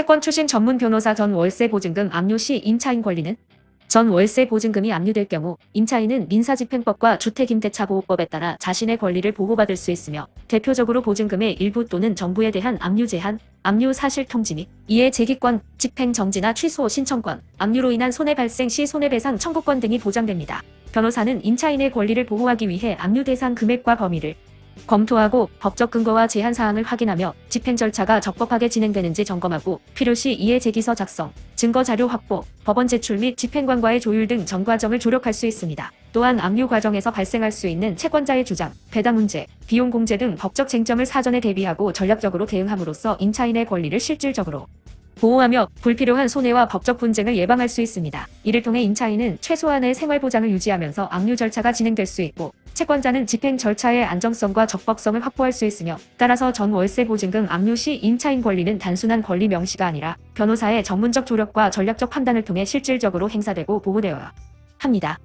채권 출신 전문 변호사 전 월세 보증금 압류 시 임차인 권리는 전 월세 보증금이 압류될 경우 임차인은 민사집행법과 주택임대차보호법에 따라 자신의 권리를 보호받을 수 있으며 대표적으로 보증금의 일부 또는 전부에 대한 압류 제한, 압류 사실 통지 및 이해 제기권, 집행 정지나 취소 신청권, 압류로 인한 손해 발생 시 손해배상 청구권 등이 보장됩니다. 변호사는 임차인의 권리를 보호하기 위해 압류 대상 금액과 범위를 검토하고 법적 근거와 제한 사항을 확인하며 집행 절차가 적법하게 진행되는지 점검하고 필요시 이해 제기서 작성, 증거 자료 확보, 법원 제출 및 집행관과의 조율 등 전 과정을 조력할 수 있습니다. 또한 압류 과정에서 발생할 수 있는 채권자의 주장, 배당 문제, 비용 공제 등 법적 쟁점을 사전에 대비하고 전략적으로 대응함으로써 임차인의 권리를 실질적으로 보호하며 불필요한 손해와 법적 분쟁을 예방할 수 있습니다. 이를 통해 임차인은 최소한의 생활 보장을 유지하면서 압류 절차가 진행될 수 있고 채권자는 집행 절차의 안정성과 적법성을 확보할 수 있으며 따라서 전 월세 보증금 압류 시 임차인 권리는 단순한 권리 명시가 아니라 변호사의 전문적 조력과 전략적 판단을 통해 실질적으로 행사되고 보호되어야 합니다.